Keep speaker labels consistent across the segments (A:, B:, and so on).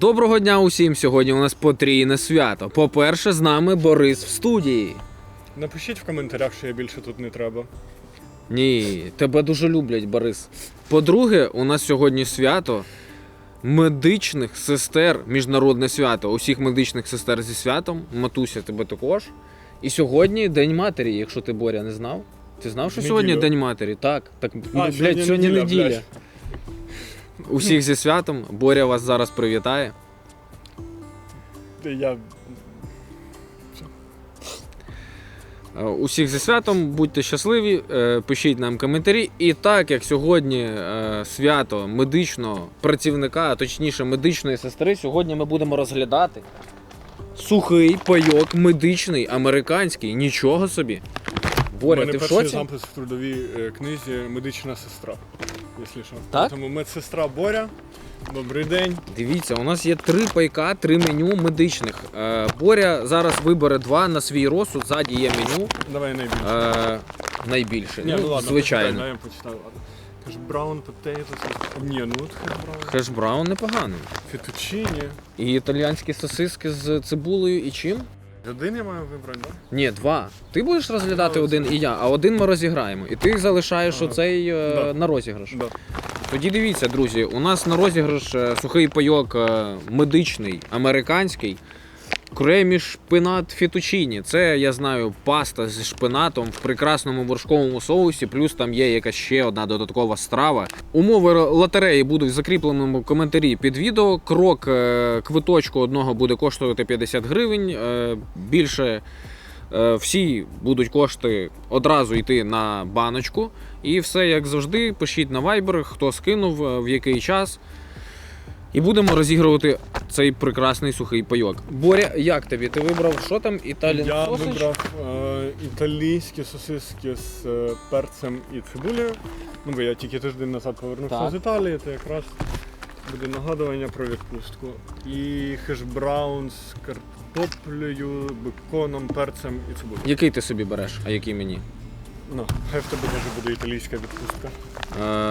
A: Доброго дня усім! Сьогодні у нас потрійне свято. По-перше, з нами Борис в студії.
B: Напишіть в коментарях, що я більше тут не треба.
A: Ні, тебе дуже люблять, Борис. По-друге, у нас сьогодні свято медичних сестер, міжнародне свято. Усіх медичних сестер зі святом. Матуся, тебе також. І сьогодні День матері, якщо ти Боря не знав. Ти знав, що сьогодні День матері? Так, так,
B: А,
A: блядь,
B: сьогодні неділя. блядь.
A: Усіх зі святом. Боря вас зараз привітає.
B: Я
A: Е, Усіх зі святом, будьте щасливі, е, пишіть нам коментарі. І так як сьогодні е, свято медичного працівника, а точніше медичної сестри, сьогодні ми будемо розглядати сухий пайок медичний, американський. Нічого собі. Боря, ти в
B: перший
A: шоці?
B: запис в трудовій книзі медична сестра. Якщо що.
A: Так?
B: Тому медсестра Боря. Добрий день.
A: Дивіться, у нас є три пайка, три меню медичних. Е, Боря зараз вибере два на свій розсуд. Ззаді є меню.
B: Давай найбільше.
A: Е, найбільше.
B: Ні,
A: ну,
B: ну ладно,
A: звичайно.
B: дай я почитаю. ладно. Браун, потейто, ні, ну от хеш браун.
A: Хеш браун непоганий.
B: Фетучині.
A: І італіянські сосиски з цибулею і чим?
B: Один я маю вибрати, так?
A: Ні, два. Ти будеш розглядати
B: Ну,
A: один і я, а один ми розіграємо. І ти залишаєш
B: Ага.
A: оцей е,
B: Да.
A: на розіграш.
B: Да.
A: Тоді дивіться, друзі, у нас на розіграш е, сухий пайок е, медичний, американський. Кремі шпинат фетучіні. Це я знаю паста зі шпинатом в прекрасному вершковому соусі, плюс там є якась ще одна додаткова страва. Умови лотереї будуть в закріпленому коментарі під відео. Крок е, квиточку одного буде коштувати 50 гривень. Е, Більше е, всі будуть кошти одразу йти на баночку. І все як завжди. Пишіть на Viber, хто скинув, в який час. І будемо розігрувати цей прекрасний сухий пайок. Боря, як тобі? Ти вибрав що там? Італіан
B: Я
A: сосич?
B: вибрав е, італійські сосиски з е, перцем і цибулею. Ну, бо я тільки тиждень назад повернувся
A: Так.
B: з Італії, то якраз буде нагадування про відпустку. І хешбраун з картоплею, беконом, перцем і цибулею.
A: Який ти собі береш, а який мені?
B: Ну, хай в тебе теж буде італійська відпустка.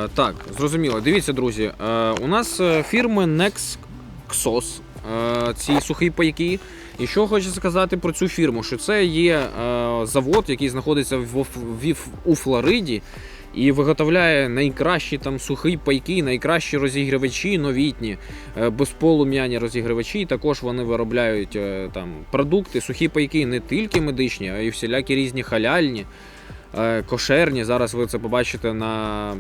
A: Е, так, зрозуміло. Дивіться, друзі, е, у нас е, фірми Nexxos, е, ці сухі пайки. І що хочу сказати про цю фірму, що це є е, завод, який знаходиться в, в, в- у Флориді. І виготовляє найкращі там сухі пайки, найкращі розігрівачі новітні, е, безполум'яні розігрівачі. Також вони виробляють е, там продукти, сухі пайки не тільки медичні, а й всілякі різні халяльні, кошерні. Зараз ви це побачите на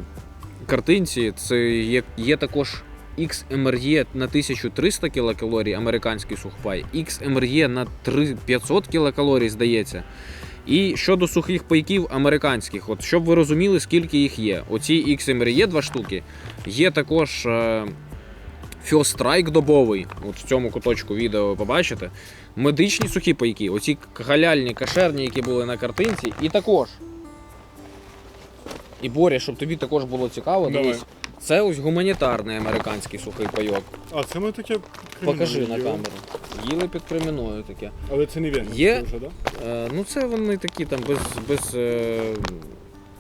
A: картинці. Це є, є також XMRE на 1300 кілокалорій, американський сухпай, XMRE на 3 500 кілокалорій, здається. І щодо сухих пайків американських, от щоб ви розуміли, скільки їх є. Оці XMRE два штуки. Є також е, First Strike добовий, от в цьому куточку відео ви побачите. Медичні сухі пайки, оці халяльні, кашерні, які були на картинці, і також. І Боря, щоб тобі також було цікаво,
B: Давай.
A: дивись. Це ось гуманітарний американський сухий пайок.
B: А, це ми таке під
A: Покажи на камеру. Їли під криміною таке.
B: Але це не він
A: Є?
B: вже, да?
A: Е, ну це вони такі там без, без е,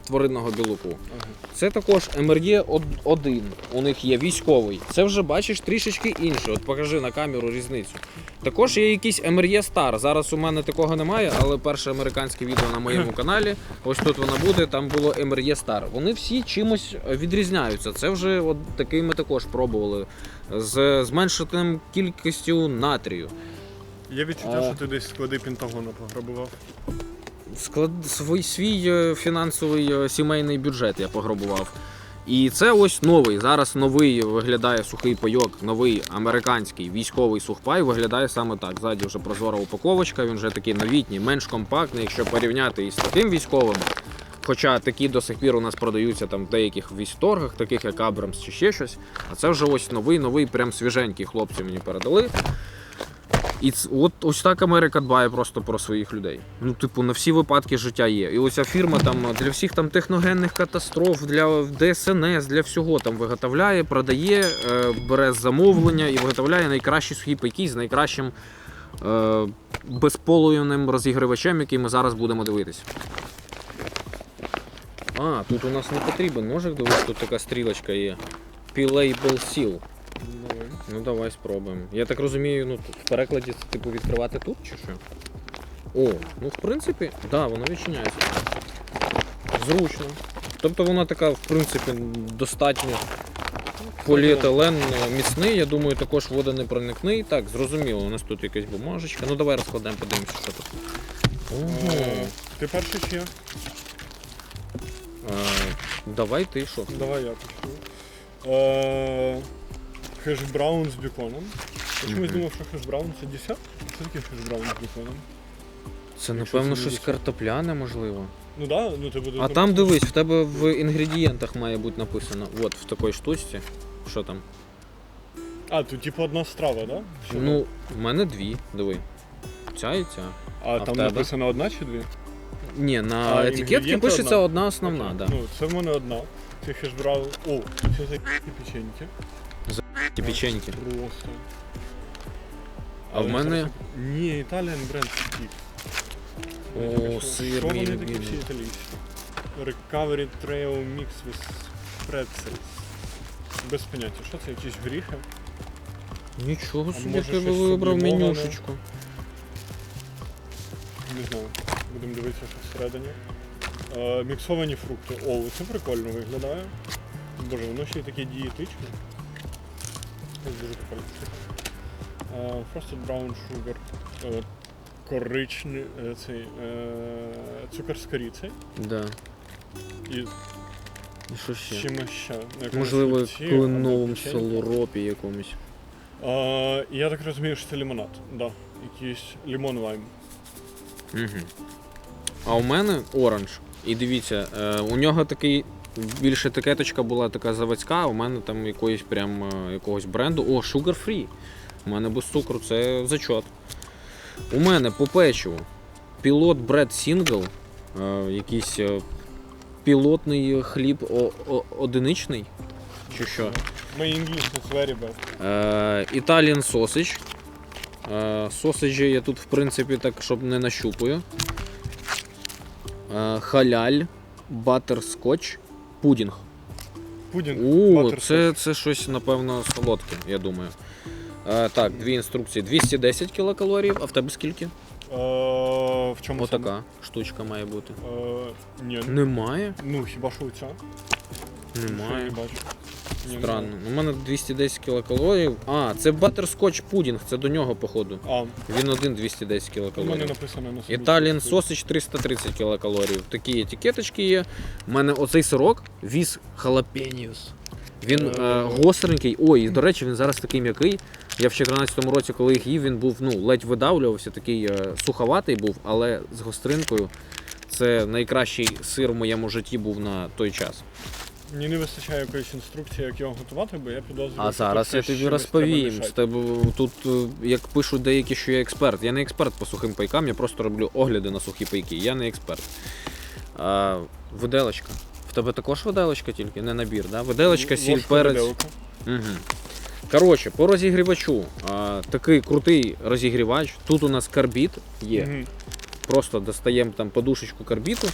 A: тваринного білку.
B: Ага.
A: Це також МРЄ 1 у них є військовий. Це вже бачиш трішечки інше. От покажи на камеру різницю. Також є якийсь МРЄ Стар. Зараз у мене такого немає, але перше американське відео на моєму каналі. Ось тут воно буде. Там було МРЄ Стар. Вони всі чимось відрізняються. Це вже от такий ми також пробували з зменшеним кількістю натрію.
B: Є відчуття,
A: А.
B: що ти десь склади Пентагона пограбував.
A: Склад свій, свій е, фінансовий е, сімейний бюджет я пограбував. І це ось новий. Зараз новий виглядає сухий пайок, новий американський військовий сухпай виглядає саме так. Ззаді вже прозора упаковочка, він вже такий новітній, менш компактний, якщо порівняти із таким військовим. Хоча такі до сих пір у нас продаються там в деяких військторгах, таких як Абрамс чи ще щось. А це вже ось новий, новий, прям свіженький хлопці мені передали. І от ось так Америка дбає просто про своїх людей. Ну, типу, на всі випадки життя є. І оця фірма там для всіх там техногенних катастроф, для ДСНС, для всього там виготовляє, продає, е, бере замовлення і виготовляє найкращі сухі пайки з найкращим е, безполуєним розігрівачем, який ми зараз будемо дивитися. А, тут у нас не потрібен ножик, дивись, тут така стрілочка є. P-Label Seal. Ну давай спробуємо. Я так розумію, ну в перекладі це типу відкривати тут чи що? О, ну в принципі, так, да, воно відчиняється. Зручно. Тобто вона така, в принципі, достатньо поліетилен міцний, я думаю, також водонепроникний. Так, зрозуміло, у нас тут якась бумажечка. Ну давай розкладемо, подивимося, що тут. Ого.
B: Е, Ти перший чи я?
A: Е, давай ти що?
B: Давай я почну. Е, Хешбраун з біконом. Я чомусь
A: Мгм.
B: думав, що хешбраун це десерт. Що таке хешбраун з біконом?
A: Це
B: Якщо
A: напевно
B: це
A: щось
B: десерт.
A: картопляне, можливо.
B: Ну да, ну ти буде.
A: А там дивись, в тебе в інгредієнтах має бути написано. От в такій штучці. Що там?
B: А, тут типу одна страва, да? Чи
A: Ну, в мене дві, диви. Ця і ця.
B: а,
A: в
B: там
A: тебе?
B: написано одна чи дві?
A: Ні, на
B: А,
A: етикетці
B: інгредієнти
A: пишеться
B: одна?
A: одна основна,
B: Окей.
A: да.
B: Ну, це в мене одна. Це хешбраун. О, це такі печеньки.
A: Ті печеньки.
B: Просто.
A: А в мене-
B: Ні, Італіан бренд Стік.
A: О, сир,
B: Що
A: мій
B: вони такі
A: любимий.
B: всі італійські? Recovery Trail Mix with Pretzels. Без поняття, що це якісь гріхи?
A: Нічого собі
B: може
A: тебе
B: щось
A: вибрав
B: сублімоване?
A: менюшечку.
B: Не знаю. Будемо дивитися, що всередині. Е, міксовані фрукти. О, це прикольно виглядає. Боже, воно ще й таке дієтичне. Frosted Brown Sugar. Е, коричний е, цей е, цукор з корицею.
A: Да.
B: І
A: І що ще?
B: чимось ще.
A: Можливо, кленовому солоропі якомусь.
B: Е, я так розумію, що це лимонад. Да. Якийсь лимон лайм.
A: Угу. А у мене оранж. І дивіться, у нього такий. Більше етикеточка була така заводська, а у мене там якоїсь прям е, якогось бренду. О, sugar free. У мене без цукру, це зачот. У мене по печиву пілот бред сінгл, е, якийсь е, пілотний хліб о, о- одиничний. Чи що?
B: My English is very bad.
A: Sausage. Е, Сосиджі я тут, в принципі, так, щоб не нащупую. Е, Халяль, батерскотч, пудінг.
B: Пудінг.
A: У, це, це щось, напевно, солодке, я думаю. Е, так, дві інструкції. 210 кілокалорій, а в тебе скільки?
B: Е, в чому саме?
A: Отака штучка має бути.
B: Е, ні.
A: Немає?
B: Ну, хіба що оця?
A: Немає.
B: бачу.
A: Странно. У мене 210 кілокалорій. А, це батерскотч пудінг, це до нього, походу.
B: А,
A: Він один 210
B: у мене
A: кілокалорій.
B: написано на собі.
A: Italian sausage 330 кілокалорій. Такі етикеточки є. У мене оцей сирок віз халапеніус. Він е,
B: Е.
A: гостренький. Ой, і, до речі, він зараз такий м'який. Я в 2014 році, коли їх їв, він був ну, ледь видавлювався, такий е, суховатий був, але з гостринкою. Це найкращий сир в моєму житті був на той час.
B: Мені не вистачає якоїсь інструкції, як його готувати, бо я підозрюю.
A: А
B: що
A: зараз я
B: щось
A: тобі розповім. З
B: мішати.
A: тебе тут, е, як пишуть деякі, що я експерт. Я не експерт по сухим пайкам, я просто роблю огляди на сухі пайки. Я не експерт. А, виделочка. В тебе також виделочка тільки, не набір, да? Виделочка, сіль,
B: Ложка
A: перець.
B: виделка.
A: Угу. Коротше, по розігрівачу. А, такий крутий розігрівач. Тут у нас карбід є.
B: Мгм.
A: Просто достаємо там подушечку карбіту.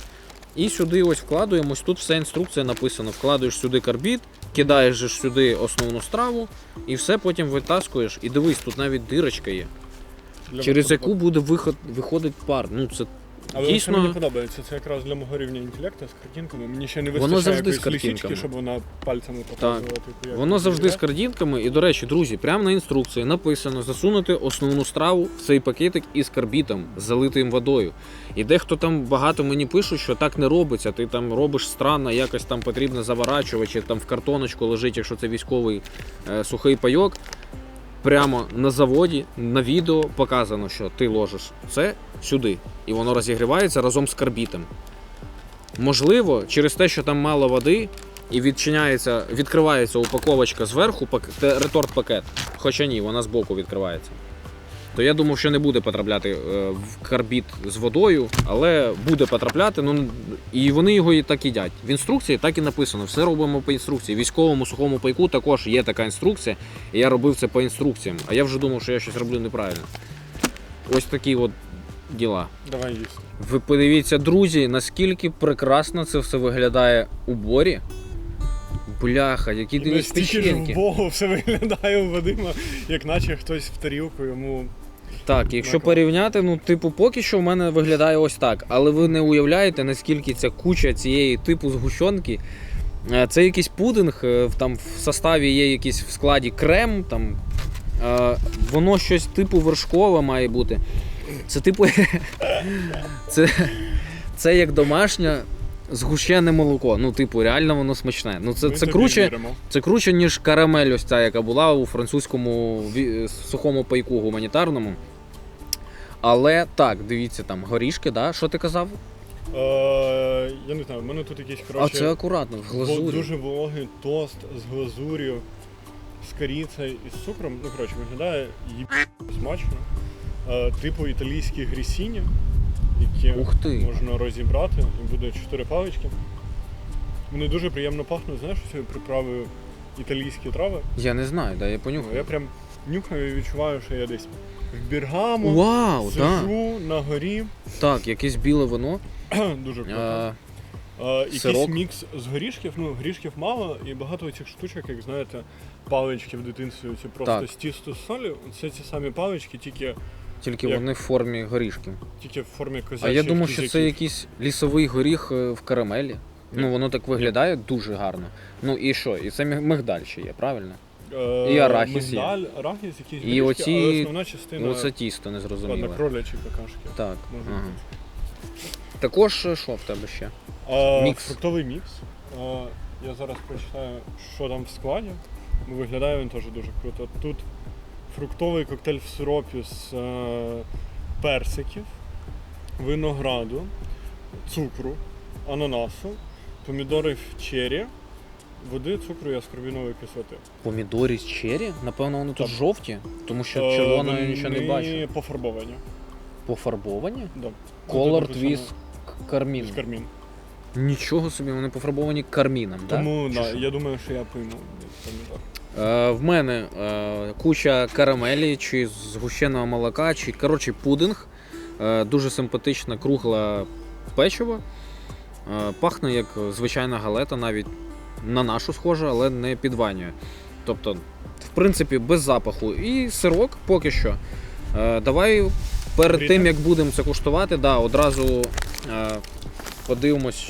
A: І сюди ось вкладуємо. Ось тут вся інструкція написана. Вкладуєш сюди карбід, кидаєш сюди основну страву, і все потім витаскуєш. І дивись, тут навіть дирочка є,
B: Для
A: через яку буде виход, виходить пар. Ну це
B: Але
A: дійсно-
B: це мені подобається. Це якраз для мого рівня інтелекту з картинками. Мені ще не
A: Воно
B: вистачає
A: завжди з картинками.
B: щоб вона пальцями показувала. Типу,
A: воно завжди з картинками. І до речі, друзі, прямо на інструкції написано засунути основну страву в цей пакетик із карбітом, залитим водою. І дехто там багато мені пишуть, що так не робиться. Ти там робиш странно, якось там потрібно заворачувати, чи там в картоночку лежить, якщо це військовий е, сухий пайок. Прямо на заводі, на відео показано, що ти ложиш це сюди, і воно розігрівається разом з карбітом. Можливо, через те, що там мало води, і відчиняється, відкривається упаковочка зверху, пак- реторт-пакет. Хоча ні, вона збоку відкривається. То я думав, що не буде потрапляти е, в карбіт з водою, але буде потрапляти. Ну і вони його і так їдять. В інструкції так і написано. Все робимо по інструкції. В військовому сухому пайку також є така інструкція, і я робив це по інструкціям. А я вже думав, що я щось роблю неправильно. Ось такі от діла.
B: Давай їсти.
A: Ви подивіться, друзі, наскільки прекрасно це все виглядає у борі. Бляха, які печеньки.
B: вбого все виглядає у Вадима, як наче хтось в тарілку йому.
A: Так, якщо порівняти, ну, типу, поки що в мене виглядає ось так. Але ви не уявляєте, наскільки ця куча цієї типу згущенки. Е, Це якийсь пудинг, е, там в составі є якийсь в складі крем, там, е, воно щось типу вершкове має бути. Це типу. це, це як домашнє згущене молоко. Ну, типу, реально воно смачне. Ну, це,
B: Ми
A: це
B: тобі
A: круче.
B: віримо.
A: Це круче, ніж карамель, ось ця, яка була у французькому сухому пайку гуманітарному. Але так, дивіться, там горішки, да? Що ти казав?
B: Е, я не знаю, в мене тут якийсь
A: а
B: коротше,
A: це акуратно, в глазурі.
B: дуже вологий тост з глазур'ю, з коріцею і з цукром. Ну, коротше, виглядає їб... смачно. Е, типу італійські грісіні, які
A: Ух ти.
B: можна розібрати, і буде чотири палички. Вони дуже приємно пахнуть, знаєш, цією приправою італійські трави.
A: Я не знаю, да, я понюхаю.
B: я прям нюхаю і відчуваю, що я десь в Біргамо
A: Вау, да.
B: сижу на горі.
A: Так, якесь біле вино.
B: Дуже круто.
A: А,
B: якийсь
A: сирок.
B: мікс з горішків, ну горішків мало, і багато цих штучок, як знаєте, палички в дитинстві, ці просто
A: Так.
B: з тісту з солі. Це ці самі палички, тільки,
A: тільки
B: Як?
A: вони в формі горішків.
B: тільки в формі
A: А я думав, що це
B: кізяків.
A: якийсь лісовий горіх е, в карамелі. Ну, воно так виглядає дуже гарно. Ну і що? І це мигдаль ще є, правильно?
B: Е,
A: і арахіс є.
B: мигдаль, арахіс, якісь
A: І
B: горішки,
A: оці-
B: але основна частина
A: Ну, це тісто
B: ладно,
A: незрозуміле.
B: кролячі какашки.
A: Так.
B: Може
A: Ага. Також е, що в тебе ще?
B: А,
A: Мікс.
B: Фруктовий мікс. А, я зараз прочитаю, що там в складі. Виглядає він теж дуже круто. Тут фруктовий коктейль в сиропі з е, персиків, винограду, цукру, ананасу, помідорів черрі, води, цукру і аскорбінової кислоти.
A: Помідорі з чері? Напевно, вони тут жовті, тому що
B: Е,
A: червоного я нічого не
B: вони
A: бачу.
B: пофарбовані.
A: Пофарбовані?
B: Да.
A: Color
B: Тут
A: Twist Кармін.
B: кармін.
A: Нічого собі, вони пофарбовані карміном,
B: Тому
A: да?
B: да,
A: Чи що?
B: я думаю, що я пойму помідор.
A: Е, в мене е, куча карамелі, чи згущеного молока, чи коротше пудинг. Е, дуже симпатична кругла печиво. Пахне як звичайна галета, навіть на нашу схожа, але не підванює. Тобто, в принципі, без запаху. І сирок поки що. Давай перед тим, як будемо це куштувати, да, одразу подивимось,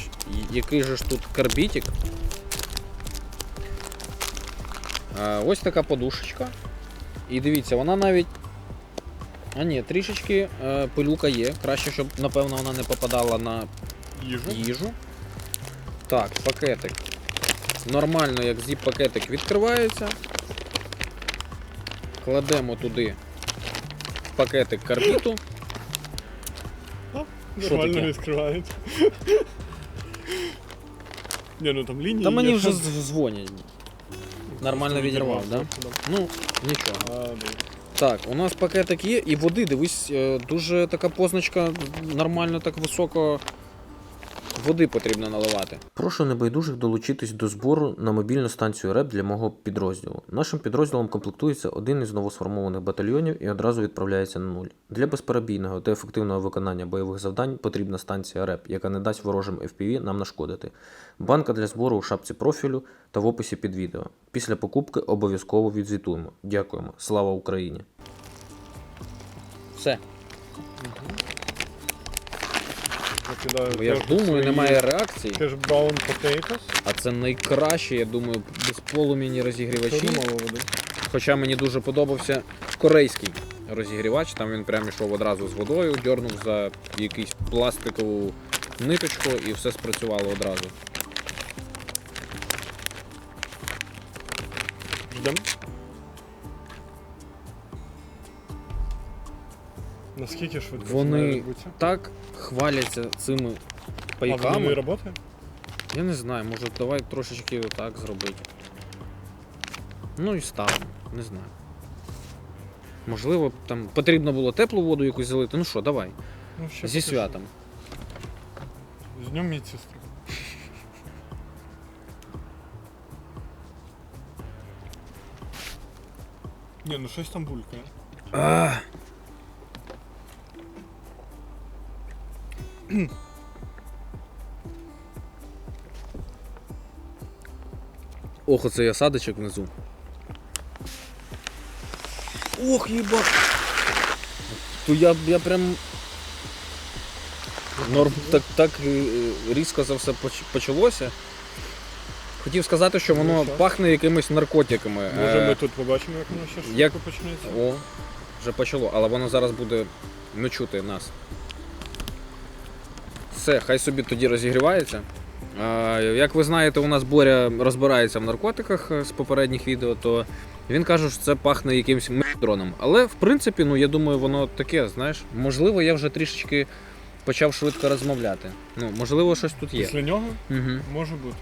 A: який же ж тут карбітик. Е, Ось така подушечка. І дивіться, вона навіть. А ні, трішечки е, пилюка є. Краще, щоб, напевно, вона не попадала на
B: Їжу.
A: їжу. Так, пакетик. Нормально, як зіп-пакетик відкривається. Кладемо туди пакетик карбіту. Що
B: Нормально
A: таке?
B: відкривається. Ні, ну там лінії.
A: Та мені вже дзвонять. Нормально відірвав, да?
B: Да.
A: Ну, нічого. Так, у нас пакетик є, і води, дивись, е, дуже така позначка, нормально так високо води потрібно наливати.
C: Прошу небайдужих долучитись до збору на мобільну станцію РЕП для мого підрозділу. Нашим підрозділом комплектується один із новосформованих батальйонів і одразу відправляється на нуль. Для безперебійного та ефективного виконання бойових завдань потрібна станція РЕП, яка не дасть ворожим FPV нам нашкодити. Банка для збору у шапці профілю та в описі під відео. Після покупки обов'язково відзвітуємо. Дякуємо. Слава Україні!
A: Все.
B: Закидаю
A: Бо я ж думаю,
B: свої
A: немає реакції.
B: Теж brown potatoes.
A: А це найкраще, я думаю, безполум'яні розігрівачі. Хоча мені дуже подобався корейський розігрівач, там він прямо йшов одразу з водою, дьорнув за якусь пластикову ниточку і все спрацювало одразу.
B: Ждем. Наскільки швидко
A: Вони? Так хваляться цими
B: А воно не
A: пайками.
B: працює?
A: Я не знаю, може давай трошечки отак зробити. Ну і ставимо, не знаю. Можливо, там потрібно було теплу воду якусь залити. Ну що, давай.
B: Ну, ще
A: Зі
B: поки
A: святом.
B: З днем медсестри. Ні, ну щось там булькає.
A: А, Ох, оце я садочок внизу. Ох, їба. То я, я прям. Норм так, так е, різко за все почалося. Хотів сказати, що воно
B: Ну,
A: пахне якимись наркотиками.
B: Може
A: Е,
B: ми тут побачимо, як воно ще
A: як-
B: почнеться.
A: О, вже почало, але воно зараз буде не чути нас. Все, хай собі тоді розігрівається. Як ви знаєте, у нас Боря розбирається в наркотиках е, з попередніх відео, то він каже, що це пахне якимось дроном. Але в принципі, ну я думаю, воно таке, знаєш, можливо, я вже трішечки почав швидко розмовляти. Ну, можливо, щось тут є.
B: Після нього
A: Угу.
B: може бути.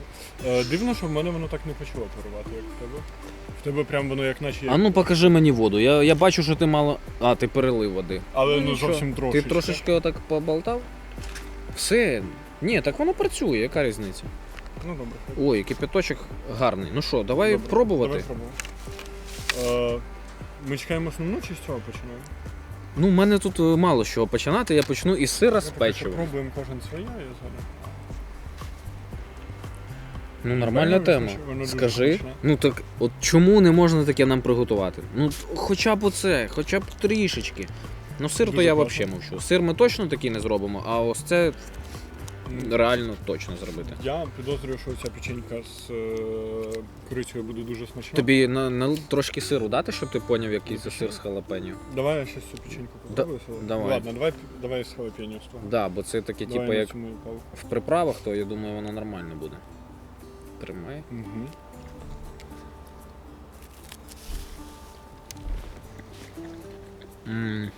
B: Е, дивно, що в мене воно так не почало парувати, як в тебе. В тебе прям воно як наче.
A: А ну покажи мені воду. Я, я бачу, що ти мало. А, ти перелив води.
B: Але ну,
A: нічого.
B: зовсім трошки.
A: Ти трошечки отак поболтав? Все. Ні, так воно працює, яка різниця?
B: Ну добре.
A: Ой, кипяточок гарний. Ну що, давай
B: Добре,
A: пробувати.
B: Давай пробуємо. Е, ми чекаємо основну чи з цього починаємо?
A: Ну, в мене тут е, мало з чого починати. Я почну із сира з печивом.
B: Пробуємо кожен своє, я згадаю.
A: Ну, нормальна
B: Правильно,
A: тема.
B: воно дуже
A: Скажи.
B: смачне.
A: Ну так, от чому не можна таке нам приготувати? Ну, хоча б оце, хоча б трішечки. Ну, сир то я взагалі мовчу. Сир ми точно такий не зробимо, а ось це реально точно зробити.
B: Я підозрюю, що ця печенька з е, курицею буде дуже смачна.
A: Тобі на, на трошки сиру дати, щоб ти поняв, який це сир з халапеньо?
B: Давай я щось цю печеньку попробую.
A: Давай.
B: Ладно, давай, давай з халапеньо з того.
A: Да, бо це таке,
B: Давай
A: типу,
B: на
A: як
B: цю мою палку.
A: в приправах, то я думаю, воно нормально буде. Тримай.
B: Угу.
A: М. М.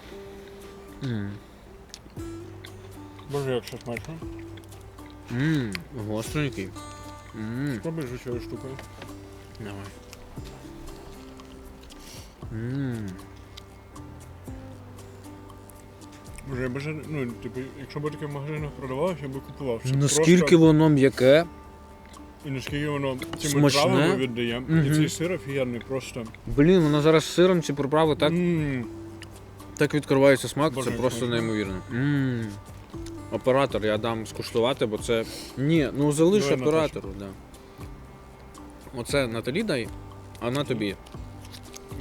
B: Ще смачно.
A: М. Гостренький. М.
B: Спробуй ж цією штукою.
A: Давай. М.
B: Боже, я бажаю, ну, типу, якщо б таке в магазинах продавалося, я би купував. Щоб
A: Наскільки
B: просто-
A: воно м'яке.
B: І наскільки воно цими
A: Смачне.
B: травами віддає.
A: Мгм.
B: І цей сир офігенний просто.
A: Блін, воно зараз з сиром ці приправи так,
B: М,
A: так відкривається смак,
B: Боже,
A: це
B: як
A: просто
B: смачно.
A: неймовірно. М. Оператор, я дам скуштувати, бо це. Ні, ну залиш
B: Давай,
A: оператору, да. Оце Наталі дай, а на тобі.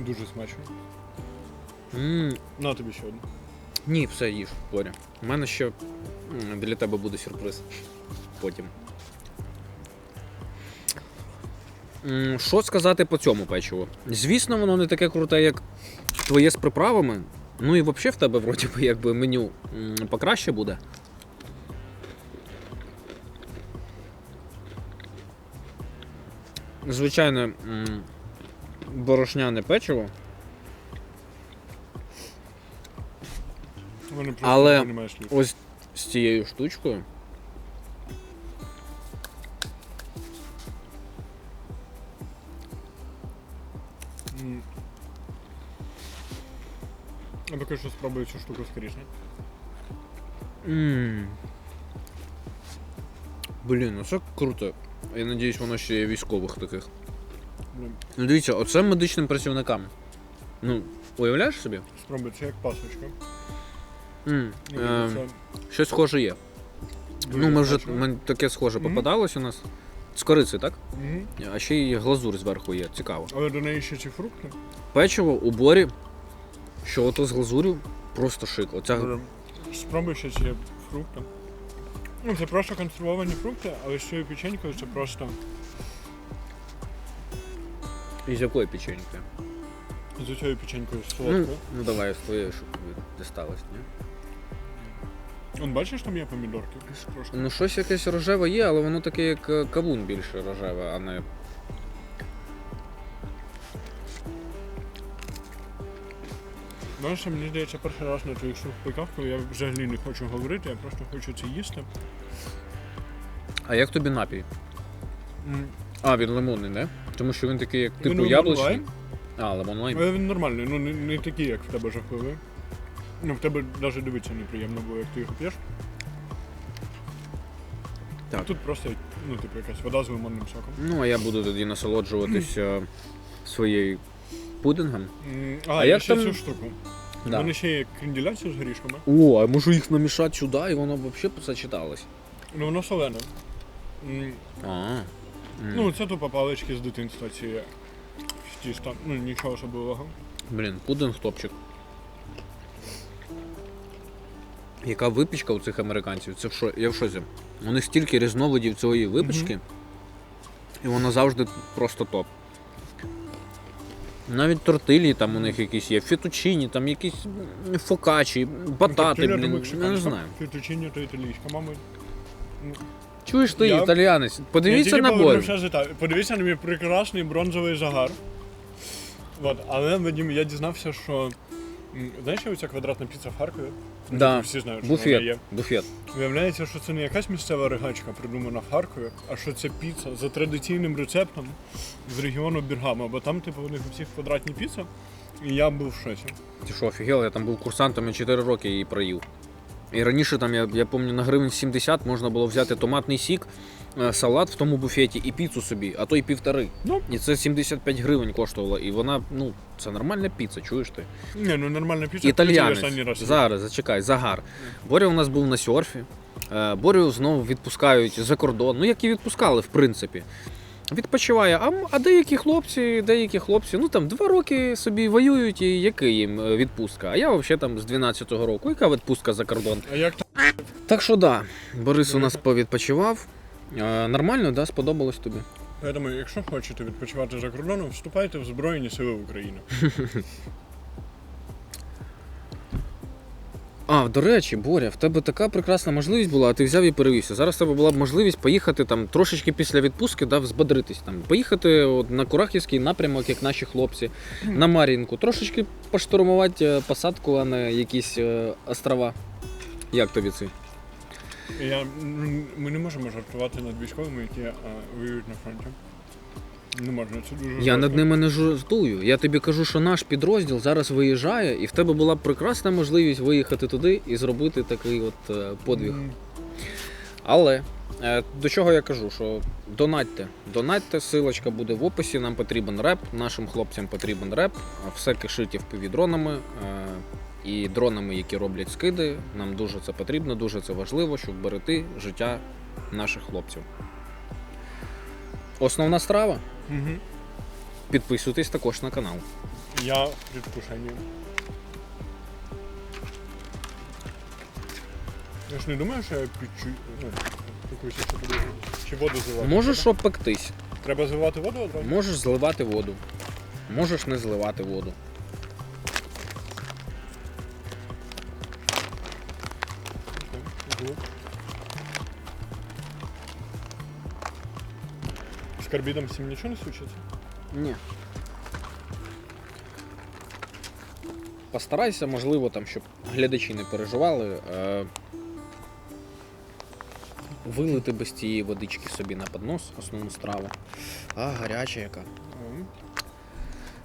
B: Дуже смачно.
A: М.
B: На тобі ще одну.
A: Ні, все їж, Боря. У мене ще м, для тебе буде сюрприз. Потім. М, Що сказати по цьому печиву? Звісно, воно не таке круте, як твоє з приправами. Ну і взагалі в тебе вроді би якби меню м, покраще буде. Звичайне борошняне печиво.
B: Мене просто
A: Але-
B: немає слів.
A: Ось з цією штучкою.
B: М. Я поки що спробую цю штуку скоріше.
A: М. Блін, ну це круто. Я надіюсь, воно ще є військових таких. Ну дивіться, оце медичним працівникам. Ну, уявляєш собі?
B: Спробуй, це як пасочка.
A: М,
B: Ну,
A: е,
B: це
A: щось схоже є.
B: дуже
A: ну, ми вже
B: смачно.
A: ми, таке схоже
B: Мгм.
A: попадалось у нас. З кориці, так?
B: Мгм.
A: А ще й глазур зверху є, цікаво.
B: Але до неї ще ці фрукти.
A: Печиво у борі, що ото з глазурю, просто шик. Оця...
B: Спробуй ще ці фрукти. Ну, це просто консервовані фрукти, але з цією печенькою це просто
A: Із якої печеньки?
B: з цією печенькою
A: Ну,
B: солодкою.
A: ну давай з твоєї, щоб дісталось, ні?
B: Он бачиш, там є помідорки? Трошки.
A: Ну, щось якесь рожеве є, але воно таке, як е, кавун більше рожеве, а не.
B: Знаєш, мені здається, перший раз на твоїх сухпайках, коли я взагалі не хочу говорити, я просто хочу це їсти.
A: А як тобі напій?
B: М,
A: А, він лимонний, не? Тому що він такий, як типу
B: лимон
A: яблучний.
B: лайм?
A: А, лимон лайм.
B: Але він нормальний, ну не, не такий, як в тебе жахливий. Ну, в тебе навіть дивитися неприємно було, як ти його п'єш.
A: Так.
B: Тут просто, ну, типу, якась вода з лимонним соком.
A: Ну, а я буду тоді насолоджуватися своєю пудингом.
B: А,
A: А як
B: ще
A: там-
B: цю штуку. У
A: Да.
B: мене ще є кренделяція з горішками.
A: О, а можу їх намішати сюди, і воно взагалі сочеталось.
B: Ну воно солене.
A: А,
B: Ну, це тупо палички з дитинства ці з тіста. Ну, нічого особливого.
A: Блін, пудинг топчик. Яка випічка у цих американців? Це в шо... Я в шозі. У них стільки різновидів цієї випічки, і воно завжди просто топ. Навіть тортилі там у них якісь є, фетучині, там якісь фокачі, батати, блін. Я не знаю.
B: Фітучині то італійська, мабуть.
A: Чуєш ти,
B: Я-
A: італіянець? Подивіться на
B: Італії. Подивіться на мій прекрасний бронзовий загар. От, але мені я дізнався, що. Знаєш, що ця квадратна піца в Харкові? Ну,
A: Да.
B: типу, Всі знають, що вона
A: Буфет.
B: є.
A: Буфет.
B: Виявляється, що це не якась місцева ригачка, придумана в Харкові, а що це піца за традиційним рецептом з регіону Біргама, бо там, типу, у них у всіх квадратні піца, і я був в шоці.
A: Ти що, офігел, я там був курсантом і 4 роки її проїв. І раніше там, я, я пам'ятаю, на гривень 70 можна було взяти томатний сік, салат в тому буфеті і піцу собі, а то й півтори.
B: Ну.
A: І це 75 гривень коштувало. І вона, ну, це нормальна піца, чуєш ти?
B: Ні, ну нормальна піца.
A: Італіянець. Зараз, зачекай, загар. Боря у нас був на серфі. Е, Борю знову відпускають за кордон. Ну, як і відпускали, в принципі. Відпочиває. А, а деякі хлопці, деякі хлопці, ну там два роки собі воюють, і який їм е, відпустка? А я взагалі там з 12-го року. Яка відпустка за кордон?
B: А як?
A: Так що да, Борис у нас повідпочивав. Е, нормально, да, сподобалось тобі?
B: Я думаю, якщо хочете відпочивати за кордоном, вступайте в Збройні Сили України.
A: А, до речі, Боря, в тебе така прекрасна можливість була, а ти взяв і перевівся. Зараз в тебе була б можливість поїхати там трошечки після відпустки, да, взбодритись там. Поїхати от, на Курахівський напрямок, як наші хлопці, на Мар'їнку, трошечки поштурмувати е, посадку, а не якісь е, острова. Як тобі це?
B: Я, ну, ми не можемо жартувати над військовими, які а, воюють на фронті. Не можна, це дуже
A: Я
B: жорстко.
A: над ними не жартую. Я тобі кажу, що наш підрозділ зараз виїжджає, і в тебе була б прекрасна можливість виїхати туди і зробити такий от е, подвиг.
B: М,
A: Але е, до чого я кажу, що донатьте. Донатьте, силочка буде в описі. Нам потрібен реп, нашим хлопцям потрібен реп. Все кишить впівдронами е, і дронами, які роблять скиди. Нам дуже це потрібно, дуже це важливо, щоб берегти життя наших хлопців. Основна страва.
B: мгм.
A: Підписуйтесь також на канал.
B: Я в предвкушенні. Я ж не думаю, що я підчу... Ну, якусь ще подивлюсь. Чи воду зливати?
A: Можеш обпектись,
B: Треба зливати воду одразу?
A: можеш зливати воду, можеш не зливати воду.
B: З карбідом всім нічого не случиться?
A: Ні. Постарайся, можливо, там, щоб глядачі не переживали. Е... Вилити без цієї водички собі на поднос основну страву. А, гаряча яка.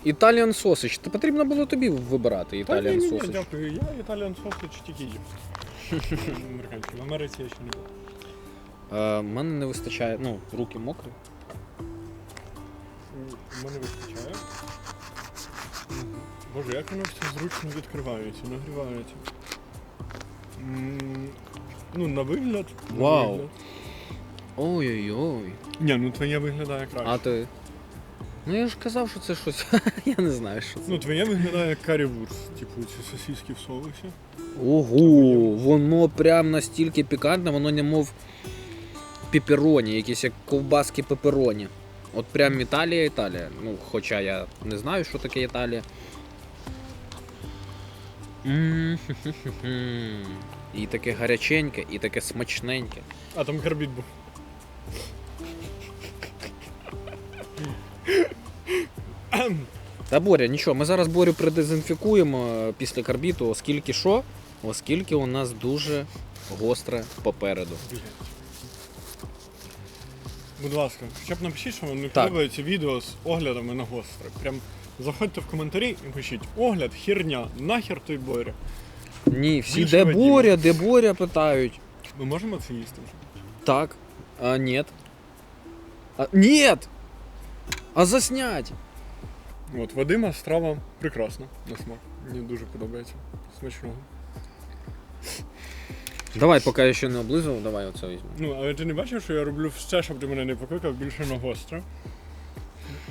A: Італіан сосич. Та потрібно було тобі вибирати
B: Та ні,
A: італіан
B: ні, ні,
A: сосич.
B: дякую. Я італіан сосич тільки. Американський. В Америці я ще не був.
A: Е, мене не вистачає, ну, руки мокрі.
B: Мене вистачає. Боже, як воно все зручно відкривається, нагрівається. М, Ну, на вигляд. на
A: Вау.
B: вигляд.
A: Ой-ой-ой.
B: Ні, ну твоє виглядає краще.
A: А ти. Ну я ж казав, що це щось. я не знаю, що це.
B: Ну, твоє виглядає як карівурс, типу ці сосиски в соусі.
A: Ого, воно прям настільки пікантне, воно немов пепероні, якісь як ковбаски пепероні. От прям Італія, Італія. Ну, хоча я не знаю, що таке Італія. І таке гаряченьке, і таке смачненьке.
B: А там карбід був.
A: Та Боря, нічого, ми зараз Борю продезінфікуємо е, після карбіту, оскільки що? Оскільки у нас дуже гостре попереду.
B: Будь ласка, хоча б напишіть, що вам не
A: Так.
B: подобається відео з оглядами на гостре. Прям заходьте в коментарі і пишіть огляд, херня, нахер той Боря.
A: Ні, всі
B: Більше
A: де
B: Вадима.
A: Боря, де Боря питають.
B: Ми можемо це їсти вже?
A: Так. А нет. А, нет! А заснять!
B: От, Вадима страва прекрасна на смак. Мені дуже подобається. Смачного.
A: Давай, поки я ще не облизував, давай оце візьму.
B: Ну, але ти не бачив, що я роблю все, щоб ти мене не покликав більше на гостре.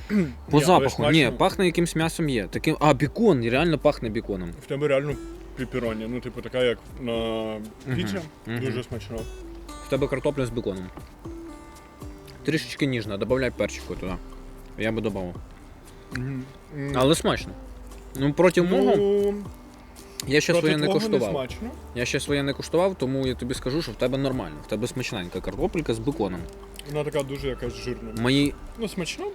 A: По
B: Ні, але
A: запаху, ні,
B: смачно.
A: пахне якимсь м'ясом є. Таким. А, бікон, реально пахне біконом.
B: В тебе реально піпероні, ну, типу, така, як на піці,
A: мгм.
B: дуже смачно.
A: В тебе картопля з біконом. Трішечки ніжна, додай перчику туди. Я би додав.
B: Мгм. М,
A: Але смачно. Ну, проти мого,
B: Ну,
A: я ще
B: проти
A: своє не
B: твого
A: куштував.
B: смачно.
A: Я ще своє не куштував, тому я тобі скажу, що в тебе нормально. В тебе смачненька картопелька з беконом.
B: Вона така дуже якась жирна.
A: Мої.
B: Ну, смачно.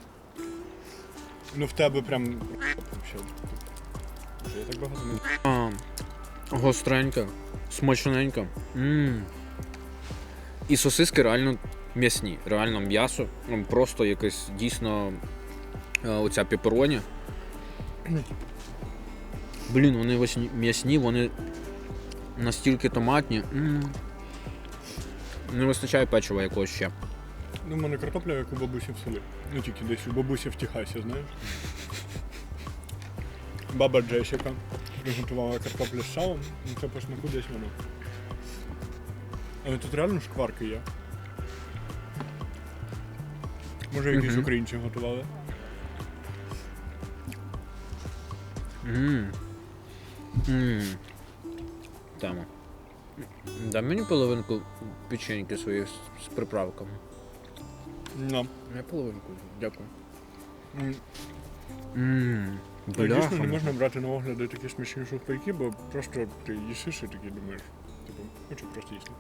B: Ну, в тебе прям. Вообще. Боже, я так багато не.
A: А, гостренька, смачненька. м І сосиски реально м'ясні. Реально м'ясо. Ну, Просто якесь дійсно е, оця пепероні. Блін, вони ось м'ясні, вони настільки томатні. м Не вистачає печива якогось ще.
B: Ну, в мене картопля, як у бабусі в селі. Ну, тільки десь у бабусі в Техасі, знаєш. Баба Джесіка приготувала картоплю з салом, ну це по смаку десь воно. Але тут реально шкварки є. Може якісь
A: Мгм.
B: українці готували.
A: Мм. Мм. Тема. Дай мені половинку печеньки своєї з, приправками.
B: Ну.
A: Я половинку, дякую.
B: М,
A: Мм.
B: ну, Дійсно не
A: Бляха.
B: можна брати на огляди такі смачні сухпайки, бо просто ти їсиш і такий думаєш, типу, хочу просто їсти.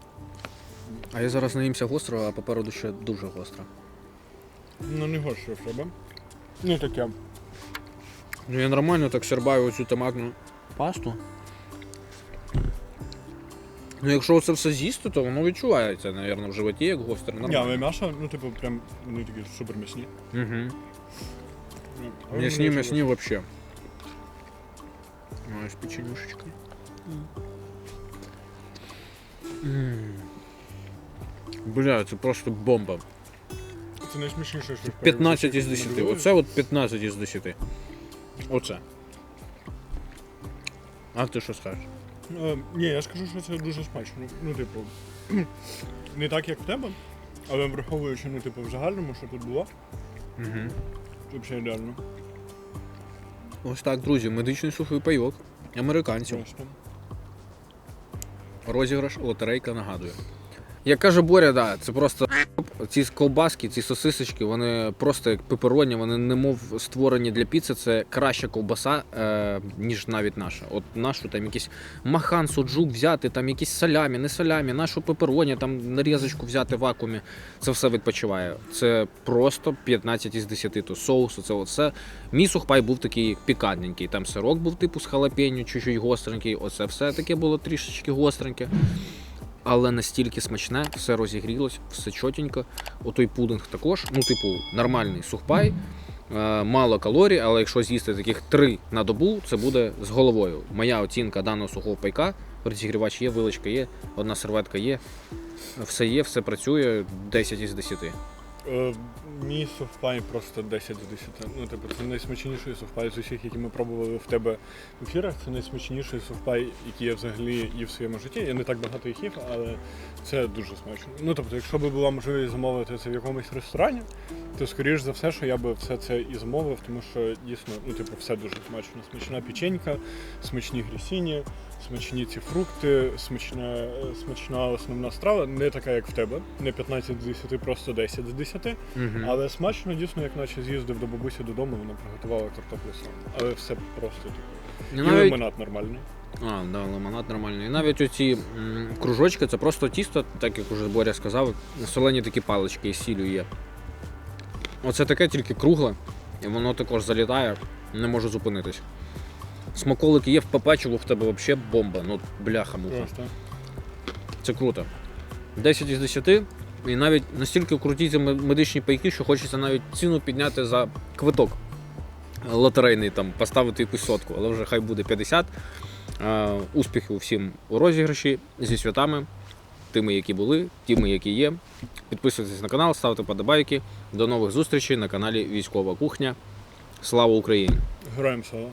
A: А я зараз наїмся гостро, а попереду ще дуже гостро.
B: Ну не горше в тебе. Ну таке.
A: Ну я нормально так сербаю оцю томатну пасту. Ну якщо це все з'їсти, то воно відчувається, мабуть, в животі, як гостре.
B: Ні, але м'ясо, ну типу, прям вони такі супер м'ясні.
A: Угу.
B: Ну,
A: М'ясні,
B: мені
A: м'ясні вообще. Ось печенюшечка. М. Бля, це просто бомба.
B: Це найсмішніше, що
A: 15 із 10. Оце от 15 із 10. Оце. А ти що скажеш?
B: Е, ні, я скажу, що це дуже смачно. Ну, типу, не так, як в тебе, але враховуючи, ну, типу, в загальному, що тут було,
A: Угу.
B: це взагалі ідеально.
A: Ось так, друзі, медичний сухий пайок. Американців.
B: Просто.
A: Розіграш, лотерейка нагадує. Як каже Боря, да, це просто ці ковбаски, ці сосисочки, вони просто як пепероні, вони немов створені для піци. Це краща ковбаса, е, ніж навіть наша. От нашу там якийсь махан, суджук взяти, там якісь салямі, не салямі, нашу пепероні, там нарізочку взяти в вакуумі. Це все відпочиває. Це просто 15 із 10. То соус, це все. Мій сухпай був такий пікантненький. Там сирок був типу з халапеньо, чуть-чуть гостренький. Оце все таке було трішечки гостреньке. Але настільки смачне, все розігрілось, все чотенько. Отой пудинг також, ну, типу, нормальний сухпай, е, мало калорій, але якщо з'їсти таких три на добу, це буде з головою. Моя оцінка даного сухого пайка. Розігрівач є, виличка є, одна серветка є. Все є, все працює 10 із 10.
B: Мій сухпай просто 10 з 10. Ну, типу, це найсмачніший сухпай з усіх, які ми пробували в тебе в ефірах. Це найсмачніший сухпай, який я взагалі їв в своєму житті. Я не так багато їх їв, але це дуже смачно. Ну, тобто, якщо б була можливість замовити це в якомусь ресторані, то скоріш за все, що я би все це і замовив, тому що дійсно, ну, типу, все дуже смачно. Смачна печенька, смачні грісіні, смачні ці фрукти, смачна, смачна основна страва, не така, як в тебе, не 15 з 10, просто 10 з 10.
A: Угу.
B: Але смачно, дійсно, як наче з'їздив до бабусі додому, вона приготувала картоплю сам. Але все просто типу. І
A: навіть...
B: лимонад нормальний.
A: А, да, лимонад нормальний. І навіть оці м, кружочки це просто тісто, так як уже Боря сказав, солені такі палички із сіллю є. Оце таке тільки кругле, і воно також залітає, не може зупинитись. Смаколики є в печиво, в тебе взагалі бомба. Ну, бляха муха.
B: Просто.
A: Це круто. 10 із 10. І навіть настільки круті ці медичні пайки, що хочеться навіть ціну підняти за квиток лотерейний, там, поставити якусь сотку, але вже хай буде 50. Е, успіхів всім у розіграші зі святами, тими, які були, тими, які є. Підписуйтесь на канал, ставте подобайки. До нових зустрічей на каналі Військова Кухня. Слава Україні!
B: Героям слава.